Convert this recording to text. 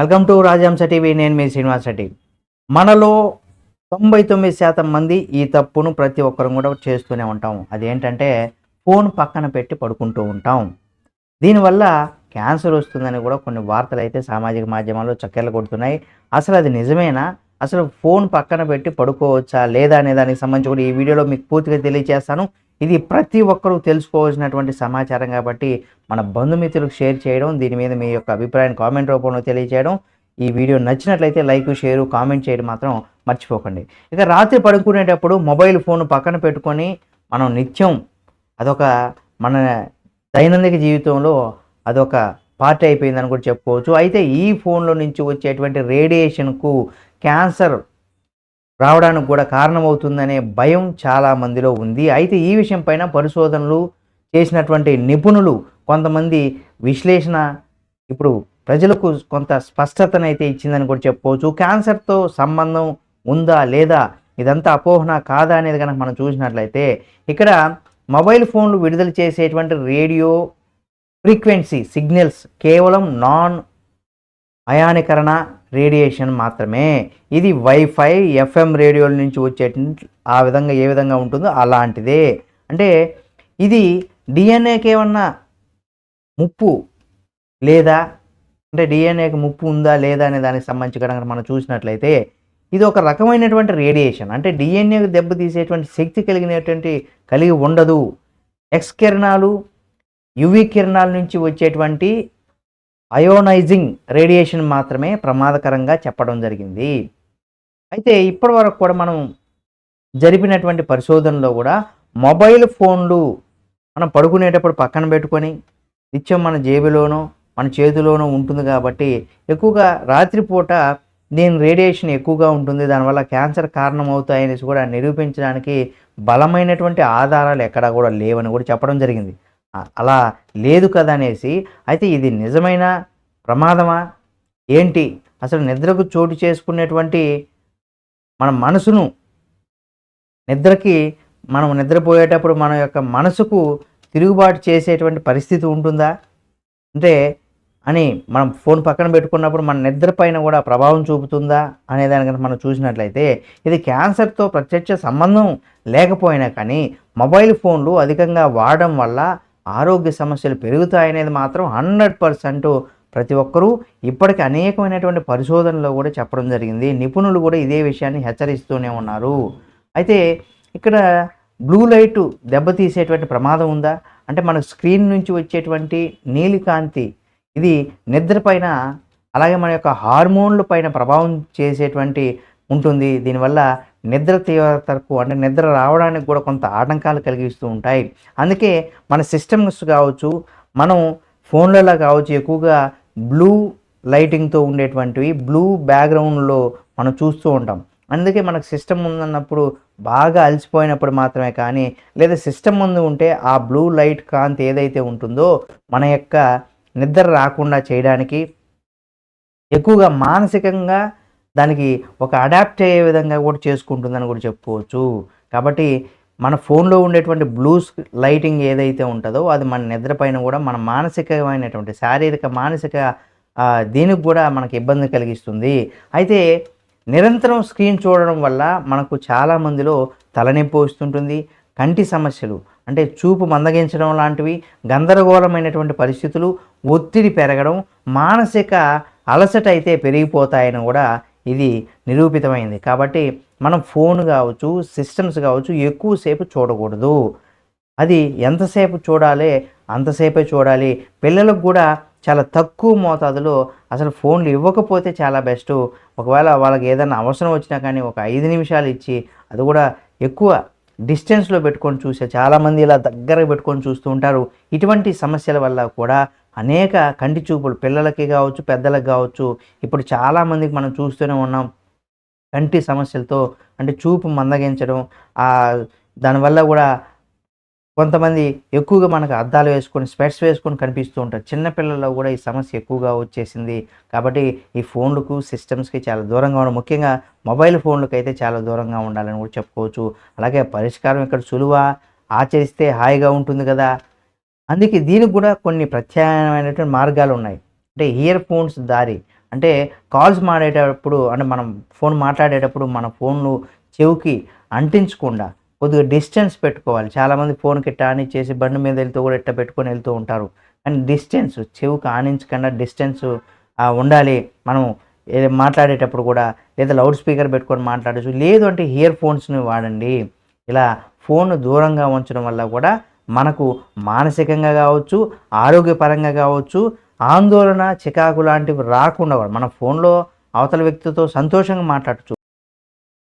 Welcome to రాజహంస TV నేను మీ శ్రీనివాస రెడ్డి. మనలో తొంభై తొమ్మిది శాతం మంది ఈ తప్పును ప్రతి ఒక్కరు కూడా చేస్తూనే ఉంటాం. అదేంటంటే ఫోన్ పక్కన పెట్టి పడుకుంటూ ఉంటాం. దీనివల్ల క్యాన్సర్ వస్తుందని కూడా కొన్ని వార్తలు అయితే సామాజిక మాధ్యమాల్లో చక్కెర్లు కొడుతున్నాయి. అసలు అది నిజమేనా? అసలు ఫోన్ పక్కన పెట్టి పడుకోవచ్చా లేదా అనే దానికి సంబంధించి కూడా ఈ వీడియోలో మీకు పూర్తిగా తెలియజేస్తాను ఇది ప్రతి ఒక్కరూ తెలుసుకోవాల్సినటువంటి సమాచారం కాబట్టి మన బంధుమిత్రులకు షేర్ చేయడం దీని మీద మీ యొక్క అభిప్రాయాన్ని కామెంట్ రూపంలో తెలియజేయడం ఈ వీడియో నచ్చినట్లయితే లైక్ షేర్ కామెంట్ చేయడం మాత్రం మర్చిపోకండి. ఇక రాత్రి పడుకునేటప్పుడు మొబైల్ ఫోన్ పక్కన పెట్టుకొని మనం నిత్యం అదొక మన దైనందిక జీవితంలో అదొక పార్ట్ అయిపోయిందని కూడా చెప్పుకోవచ్చు. అయితే ఈ ఫోన్లో నుంచి వచ్చేటువంటి రేడియేషన్కు క్యాన్సర్ రావడానికి కూడా కారణమవుతుందనే భయం చాలా మందిలో ఉంది. అయితే ఈ విషయం పైన పరిశోధనలు చేసినటువంటి నిపుణులు కొంతమంది విశ్లేషణ ఇప్పుడు ప్రజలకు కొంత స్పష్టతనైతే ఇచ్చిందని కూడా చెప్పుకోవచ్చు. క్యాన్సర్తో సంబంధం ఉందా లేదా? ఇదంతా అపోహన కాదా అనేది కనుక మనం చూసినట్లయితే ఇక్కడ మొబైల్ ఫోన్లు విడుదల చేసేటువంటి రేడియో ఫ్రీక్వెన్సీ సిగ్నల్స్ కేవలం నాన్ అయానికరణ రేడియేషన్ మాత్రమే. ఇది వైఫై ఎఫ్ఎం రేడియోల నుంచి వచ్చే ఆ విధంగా ఏ విధంగా ఉంటుందో అలాంటిదే. అంటే ఇది డిఎన్ఏకి ఏమన్నా ముప్పు లేదా అంటే డిఎన్ఏకి ముప్పు ఉందా లేదా అనే దానికి సంబంధించి కనుక మనం చూసినట్లయితే ఇది ఒక రకమైనటువంటి రేడియేషన్. అంటే డిఎన్ఏకు దెబ్బతీసేటువంటి శక్తి కలిగినటువంటి కలిగి ఉండదు. ఎక్స్ కిరణాలు యువి కిరణాల నుంచి వచ్చేటువంటి అయోనైజింగ్ రేడియేషన్ మాత్రమే ప్రమాదకరంగా చెప్పడం జరిగింది. అయితే ఇప్పటి వరకు కూడా మనం జరిపినటువంటి పరిశోధనలో కూడా మొబైల్ ఫోన్లు మనం పడుకునేటప్పుడు పక్కన పెట్టుకొని నిత్యం మన జేబులోనో మన చేతిలోనూ ఉంటుంది కాబట్టి ఎక్కువగా రాత్రిపూట దీని రేడియేషన్ ఎక్కువగా ఉంటుంది. దానివల్ల క్యాన్సర్ కారణం అవుతాయనేసి కూడా నిరూపించడానికి బలమైనటువంటి ఆధారాలు ఎక్కడా కూడా లేవని కూడా చెప్పడం జరిగింది. అలా లేదు కదా అనేసి అయితే ఇది నిజమైన ప్రమాదమా? ఏంటి? అసలు నిద్రకు చోటు చేసుకునేటువంటి మన మనసును నిద్రకి మనం నిద్రపోయేటప్పుడు మన యొక్క మనసుకు తిరుగుబాటు చేసేటువంటి పరిస్థితి ఉంటుందా? అంటే అని మనం ఫోన్ పక్కన పెట్టుకున్నప్పుడు మన నిద్ర పైన కూడా ప్రభావం చూపుతుందా? అనే దానికన్నా మనం చూసినట్లయితే ఇది క్యాన్సర్తో ప్రత్యక్ష సంబంధం లేకపోయినా కానీ మొబైల్ ఫోన్లు అధికంగా వాడడం వల్ల ఆరోగ్య సమస్యలు పెరుగుతాయనేది మాత్రం హండ్రెడ్ పర్సెంట్ ప్రతి ఒక్కరూ ఇప్పటికి అనేకమైనటువంటి పరిశోధనలో కూడా చెప్పడం జరిగింది. నిపుణులు కూడా ఇదే విషయాన్ని హెచ్చరిస్తూనే ఉన్నారు. అయితే ఇక్కడ బ్లూ లైట్ దెబ్బతీసేటువంటి ప్రమాదం ఉందా? అంటే మన స్క్రీన్ నుంచి వచ్చేటువంటి నీలికాంతి ఇది నిద్రపైన అలాగే మన యొక్క హార్మోన్ల పైన ప్రభావం చేసేటువంటి ఉంటుంది. దీనివల్ల నిద్ర తీవ్రతకు అంటే నిద్ర రావడానికి కూడా కొంత ఆటంకాలు కలిగిస్తూ ఉంటాయి. అందుకే మన సిస్టమ్స్ కావచ్చు మనం ఫోన్లలో కావచ్చు ఎక్కువగా బ్లూ లైటింగ్తో ఉండేటువంటివి బ్లూ బ్యాక్గ్రౌండ్లో మనం చూస్తూ ఉంటాం. అందుకే మనకు సిస్టమ్ ఉందన్నప్పుడు బాగా అలసిపోయినప్పుడు మాత్రమే కానీ లేదా సిస్టమ్ ముందు ఉంటే ఆ బ్లూ లైట్ కాంతి ఏదైతే ఉంటుందో మన యొక్క నిద్ర రాకుండా చేయడానికి ఎక్కువగా మానసికంగా దానికి ఒక అడాప్ట్ అయ్యే విధంగా కూడా చేసుకుంటుందని కూడా చెప్పుకోవచ్చు. కాబట్టి మన ఫోన్లో ఉండేటువంటి బ్లూస్ లైటింగ్ ఏదైతే ఉంటుందో అది మన నిద్రపైన కూడా మన మానసికమైనటువంటి శారీరక మానసిక దీనికి కూడా మనకి ఇబ్బంది కలిగిస్తుంది. అయితే నిరంతరం స్క్రీన్ చూడడం వల్ల మనకు చాలా మందిలో తలనొప్పి వస్తుంటుంది కంటి సమస్యలు అంటే చూపు మందగించడం లాంటివి గందరగోళమైనటువంటి పరిస్థితులు ఒత్తిడి పెరగడం మానసిక అలసట అయితే పెరిగిపోతాయని కూడా ఇది నిరూపితమైంది. కాబట్టి మనం ఫోన్ కావచ్చు సిస్టమ్స్ కావచ్చు ఎక్కువసేపు చూడకూడదు. అది ఎంతసేపు చూడాలి అంతసేపే చూడాలి. పిల్లలకు కూడా చాలా తక్కువ మోతాదులో అసలు ఫోన్లు ఇవ్వకపోతే చాలా బెస్ట్ ఒకవేళ వాళ్ళకి ఏదైనా అవసరం వచ్చినా కానీ ఒక ఐదు నిమిషాలు ఇచ్చి అది కూడా ఎక్కువ డిస్టెన్స్లో పెట్టుకొని చూసే చాలామంది ఇలా దగ్గర పెట్టుకొని చూస్తూ ఉంటారు. ఇటువంటి సమస్యల వల్ల కూడా అనేక కంటి చూపులు పిల్లలకి కావచ్చు పెద్దలకు కావచ్చు ఇప్పుడు చాలామందికి మనం చూస్తూనే ఉన్నాం. కంటి సమస్యలతో అంటే చూపు మందగించడం దానివల్ల కూడా కొంతమంది ఎక్కువగా మనకు అద్దాలు వేసుకొని స్పెట్స్ వేసుకొని కనిపిస్తూ ఉంటారు. చిన్నపిల్లల్లో కూడా ఈ సమస్య ఎక్కువగా వచ్చేసింది. కాబట్టి ఈ ఫోన్లకు సిస్టమ్స్కి చాలా దూరంగా ఉండడం ముఖ్యంగా మొబైల్ ఫోన్లకు అయితే చాలా దూరంగా ఉండాలని కూడా చెప్పుకోవచ్చు. అలాగే పరిష్కారం ఇక్కడ సులువ ఆచరిస్తే హాయిగా ఉంటుంది కదా. అందుకే దీనికి కూడా కొన్ని ప్రత్యామ్నాయమైనటువంటి మార్గాలు ఉన్నాయి. అంటే ఇయర్ ఫోన్స్ దారి. అంటే కాల్స్ మాడేటప్పుడు అంటే మనం ఫోన్ మాట్లాడేటప్పుడు మన ఫోన్ను చెవికి అంటించకుండా కొద్దిగా డిస్టెన్స్ పెట్టుకోవాలి. చాలామంది ఫోన్కి ఇట్ట చేసి బండి మీద వెళ్తూ కూడా ఇట్ట పెట్టుకొని వెళ్తూ ఉంటారు. కానీ డిస్టెన్స్ చెవికి ఆనించకుండా డిస్టెన్స్ ఉండాలి. మనం మాట్లాడేటప్పుడు కూడా లేదా లౌడ్ స్పీకర్ పెట్టుకొని మాట్లాడచ్చు. లేదు అంటే ఇయర్ ఫోన్స్ని వాడండి. ఇలా ఫోన్ దూరంగా ఉంచడం వల్ల కూడా మనకు మానసికంగా కావచ్చు ఆరోగ్యపరంగా కావచ్చు ఆందోళన చికాకు లాంటివి రాకుండా మన ఫోన్లో అవతల వ్యక్తితో సంతోషంగా మాట్లాడచ్చు.